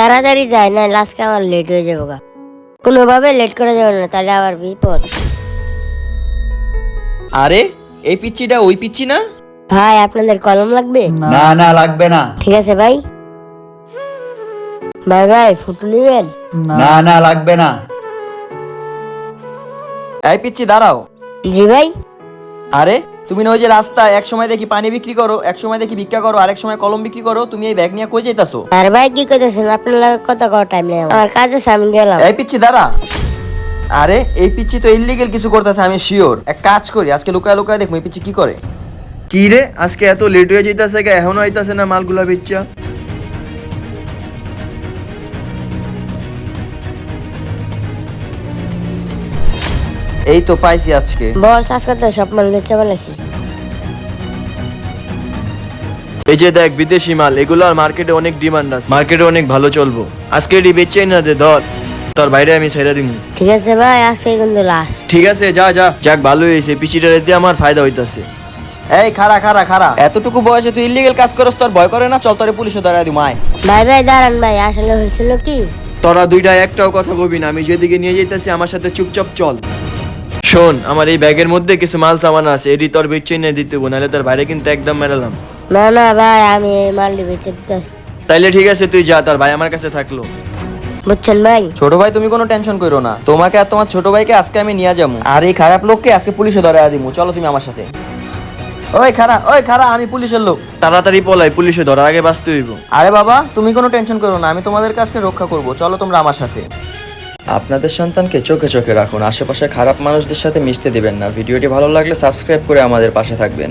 তাড়াতাড়ি যায় না আজকে আমার লেট হয়ে যাব গা। কোনোভাবে লেট করা যাবে না তাহলে আবার বিপদ। আরে এই পিচ্চিটা ওই পিচ্চি না? ভাই আপনাদের কলম লাগবে? না। না লাগবে না। ঠিক আছে ভাই। ভাই ভাই ফুটু নিবেন? না না লাগবে না। এই পিচ্চি দাঁড়াও। জি ভাই। আরে তুমি না ওই যে রাস্তায় এক সময় দেখি পানি বিক্রি করো এক সময় দেখি ভিক্ষা করো আরেক সময় কলম বিক্রি করো তুমি এই ব্যাগ নিয়ে কই যাইতাছো? আর ভাই কি করতেছেন আপনার লাগে কথা কওয়ার টাইম নেই আমার। কাজ আছে আমি গেলাম। এই পিচ্ছি দাঁড়া। আরে এই পিচ্ছি তো ইলিগেল কিছু করতেছে আমি শিওর এক কাজ করি আজকে লুকায় লুকায় দেখব এই পিচ্ছি কি করে। কি রে? আজকে এত লেট হয়ে যাইতাছে কে এখনও আইতাছে না মালগুলা বেচ্চা এই তো পাইছি আজকে। বস আজকে তো সব মাল বেচে বলেছি এই যে দেখ বিদেশি মাল এগুলোর মার্কেটে অনেক ডিমান্ড আছে। মার্কেটে অনেক ভালো চলবো। আজকে এটি বেচেই না দে ধর। তোর বাইরে আমি ছেড়ে দিব ঠিক আছে ভাই আজকে কিন্তু লাস্ট ঠিক আছে যা যা। যাক ভালো হয়েছে। পিচিটা দিয়ে আমার ফায়দা হইতাছে। এই খারা খারা খারা এতটুকু বয়সে তুই ইলিগেল কাজ করস তোর ভয় করে না? চল তোরে পুলিশে ধরা দিম আয়। ভাই ভাই দাঁড়ান ভাই আসলে হয়েছিল কি? তোরা দুইটা একটাও কথা কবি না। আমি যেদিকে নিয়ে যাইতাছি আমার সাথে চুপচাপ চল। শোন আমার এই ব্যাগের মধ্যে কিছু মাল সামান আছে। এটি তোর বেচেই না দিতে নাহলে তোর বাইরে কিন্তু একদম মেরালাম। না না ভাই আমি এই মালটি বেচে দিতে তাইলে ঠিক আছে তুই যা তোর ভাই আমার কাছে থাকল। বুঝছেন ভাই? ছোট ভাই তুমি কোনো টেনশন করো না। তোমাকে আর তোমার ছোট ভাইকে আজকে আমি নিয়ে যাব। আর এই খারাপ লোককে আজকে পুলিশে ধরা দিমু চলো তুমি আমার সাথে। ওই খারা ওই খারা আমি পুলিশের লোক। তাড়াতাড়ি পলাই পুলিশে ধরার আগে বাঁচতে হইব। আরে বাবা তুমি কোনো টেনশন করো না আমি তোমাদের কাছকে রক্ষা করব। চলো তোমরা আমার সাথে। আপনাদের সন্তানকে চোখে চোখে রাখুন। আশেপাশে খারাপ মানুষদের সাথে মিশতে দিবেন না। ভিডিওটি ভালো লাগলে সাবস্ক্রাইব করে আমাদের পাশে থাকবেন।